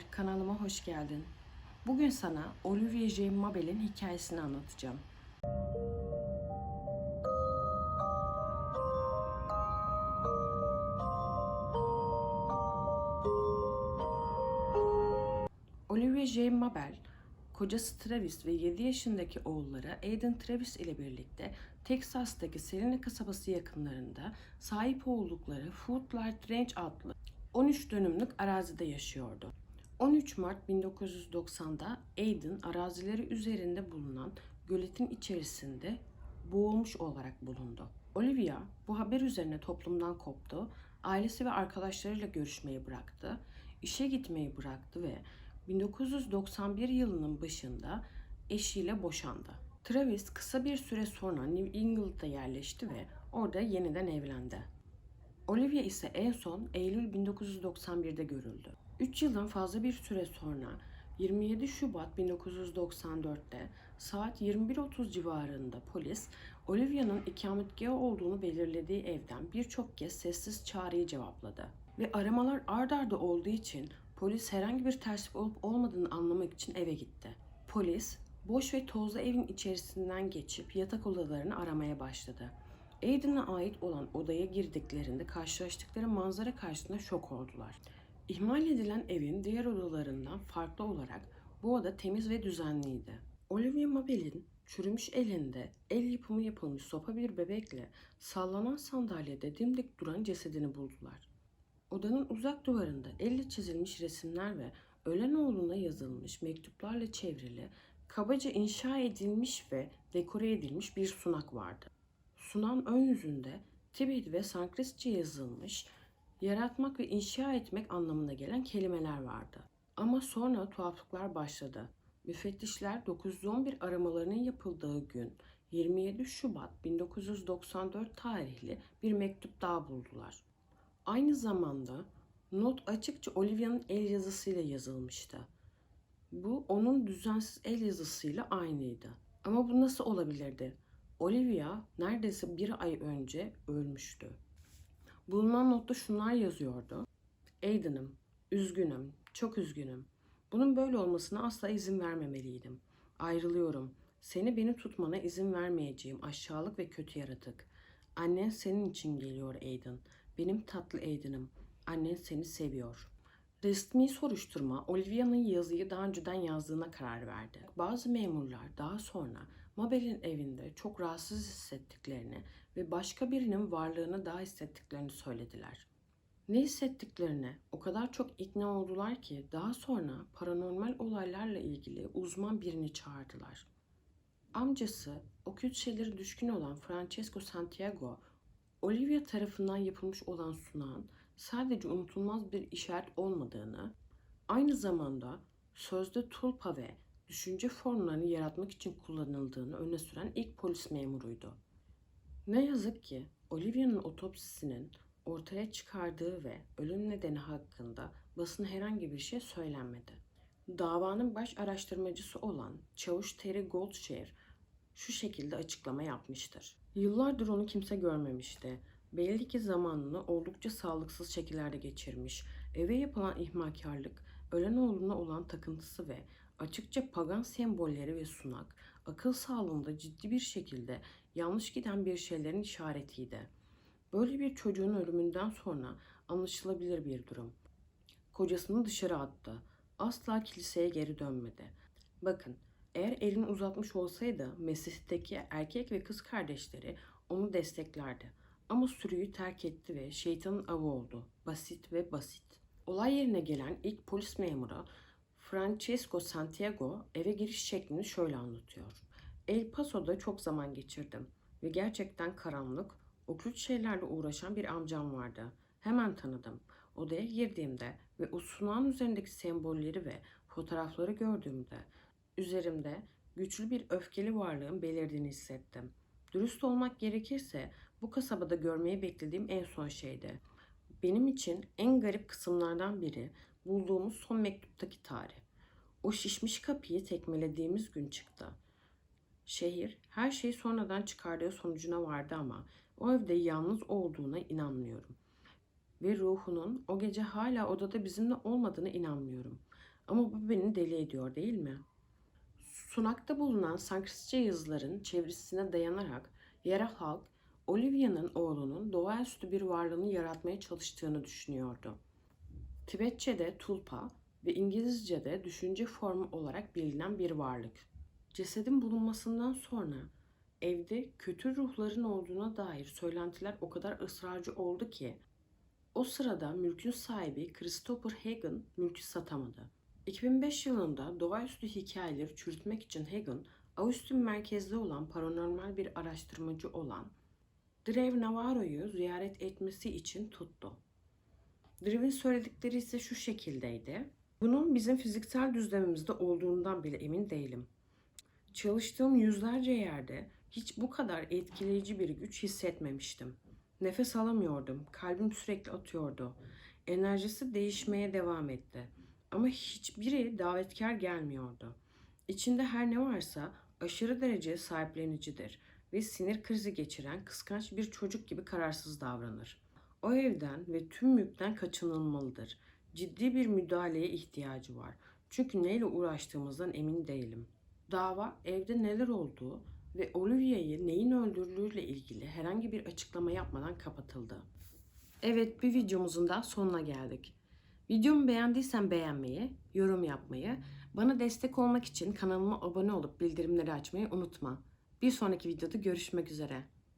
Merhabalar, kanalıma hoş geldin. Bugün sana Olivier J. Mabel'in hikayesini anlatacağım. Olivier J. Mabel, kocası Travis ve 7 yaşındaki oğulları Aiden Travis ile birlikte Teksas'taki Selena kasabası yakınlarında sahip oldukları Footlight Ranch adlı 13 dönümlük arazide yaşıyordu. 13 Mart 1990'da Aiden arazileri üzerinde bulunan göletin içerisinde boğulmuş olarak bulundu. Olivia bu haber üzerine toplumdan koptu, ailesi ve arkadaşlarıyla görüşmeyi bıraktı, işe gitmeyi bıraktı ve 1991 yılının başında eşiyle boşandı. Travis kısa bir süre sonra New England'a yerleşti ve orada yeniden evlendi. Olivia ise en son Eylül 1991'de görüldü. 3 yıldan fazla bir süre sonra 27 Şubat 1994'te saat 21.30 civarında polis Olivia'nın ikametgahı olduğunu belirlediği evden birçok kez sessiz çağrıyı cevapladı. Ve aramalar ard arda olduğu için polis herhangi bir terslik olup olmadığını anlamak için eve gitti. Polis boş ve tozlu evin içerisinden geçip yatak odalarını aramaya başladı. Aiden'a ait olan odaya girdiklerinde karşılaştıkları manzara karşısında şok oldular. İhmal edilen evin diğer odalarından farklı olarak bu oda temiz ve düzenliydi. Olivia Mabel'in çürümüş elinde el yapımı yapılmış sopa bir bebekle sallanan sandalyede dimdik duran cesedini buldular. Odanın uzak duvarında elle çizilmiş resimler ve ölen oğluna yazılmış mektuplarla çevrili, kabaca inşa edilmiş ve dekore edilmiş bir sunak vardı. Sunan ön yüzünde Tibet ve Sanskritçe yazılmış, yaratmak ve inşa etmek anlamına gelen kelimeler vardı. Ama sonra tuhaflıklar başladı. Müfettişler 911 aramalarının yapıldığı gün 27 Şubat 1994 tarihli bir mektup daha buldular. Aynı zamanda not açıkça Olivia'nın el yazısıyla yazılmıştı. Bu onun düzensiz el yazısıyla aynıydı. Ama bu nasıl olabilirdi? Olivia neredeyse bir ay önce ölmüştü. Bulunan notta şunlar yazıyordu. Aiden'ım, üzgünüm, çok üzgünüm. Bunun böyle olmasına asla izin vermemeliydim. Ayrılıyorum. Seni beni tutmana izin vermeyeceğim aşağılık ve kötü yaratık. Annen senin için geliyor Aiden. Benim tatlı Aiden'ım. Annen seni seviyor. Resmi soruşturma Olivia'nın yazıyı daha önceden yazdığına karar verdi. Bazı memurlar daha sonra Mabel'in evinde çok rahatsız hissettiklerini ve başka birinin varlığını daha hissettiklerini söylediler. Ne hissettiklerine o kadar çok ikna oldular ki daha sonra paranormal olaylarla ilgili uzman birini çağırdılar. Amcası, okült şeylere düşkün olan Francesco Santiago, Olivia tarafından yapılmış olan sunağın sadece unutulmaz bir işaret olmadığını, aynı zamanda sözde tulpa ve düşünce formlarını yaratmak için kullanıldığını öne süren ilk polis memuruydu. Ne yazık ki Olivia'nın otopsisinin ortaya çıkardığı ve ölüm nedeni hakkında basına herhangi bir şey söylenmedi. Davanın baş araştırmacısı olan Çavuş Terry Goldshare şu şekilde açıklama yapmıştır. Yıllardır onu kimse görmemişti. Belli ki zamanını oldukça sağlıksız şekillerde geçirmiş. Eve yapılan ihmalkarlık, ölen oğluna olan takıntısı ve açıkça pagan sembolleri ve sunak, akıl sağlığında ciddi bir şekilde yanlış giden bir şeylerin işaretiydi. Böyle bir çocuğun ölümünden sonra anlaşılabilir bir durum. Kocasını dışarı attı. Asla kiliseye geri dönmedi. Bakın, eğer elini uzatmış olsaydı Mesih'teki erkek ve kız kardeşleri onu desteklerdi. Ama sürüyü terk etti ve şeytanın avı oldu. Basit ve basit. Olay yerine gelen ilk polis memuru Francesco Santiago eve giriş şeklini şöyle anlatıyor. El Paso'da çok zaman geçirdim ve gerçekten karanlık, okült şeylerle uğraşan bir amcam vardı. Hemen tanıdım. Odaya girdiğimde ve o sunağın üzerindeki sembolleri ve fotoğrafları gördüğümde üzerimde güçlü bir öfkeli varlığın belirdiğini hissettim. Dürüst olmak gerekirse bu kasabada görmeyi beklediğim en son şeydi. Benim için en garip kısımlardan biri bulduğumuz son mektuptaki tarih. O şişmiş kapıyı tekmelediğimiz gün çıktı. Şehir her şeyi sonradan çıkardığı sonucuna vardı ama o evde yalnız olduğuna inanmıyorum. Ve ruhunun o gece hala odada bizimle olmadığına inanmıyorum. Ama bu beni deli ediyor değil mi? Sunakta bulunan Sanskritçe yazıların çevresine dayanarak yerel halk Olivia'nın oğlunun doğaüstü bir varlığını yaratmaya çalıştığını düşünüyordu. Tibetçe'de tulpa ve İngilizce'de düşünce formu olarak bilinen bir varlık. Cesedin bulunmasından sonra evde kötü ruhların olduğuna dair söylentiler o kadar ısrarcı oldu ki o sırada mülkün sahibi Christopher Hagen mülkü satamadı. 2005 yılında doğaüstü hikayeleri çürütmek için Hagen, Austin merkezli olan paranormal bir araştırmacı olan Drew Navarro'yu ziyaret etmesi için tuttu. Drew'in söyledikleri ise şu şekildeydi. Bunun bizim fiziksel düzlemimizde olduğundan bile emin değilim. Çalıştığım yüzlerce yerde hiç bu kadar etkileyici bir güç hissetmemiştim. Nefes alamıyordum. Kalbim sürekli atıyordu. Enerjisi değişmeye devam etti. Ama hiçbiri davetkar gelmiyordu. İçinde her ne varsa aşırı derece sahiplenicidir ve sinir krizi geçiren kıskanç bir çocuk gibi kararsız davranır. O evden ve tüm mülkten kaçınılmalıdır. Ciddi bir müdahaleye ihtiyacı var. Çünkü neyle uğraştığımızdan emin değilim. Dava evde neler olduğu ve Olivia'yı neyin öldürdüğüyle ilgili herhangi bir açıklama yapmadan kapatıldı. Evet bir videomuzun da sonuna geldik. Videomu beğendiysen beğenmeyi, yorum yapmayı, bana destek olmak için kanalıma abone olup bildirimleri açmayı unutma. Bir sonraki videoda görüşmek üzere.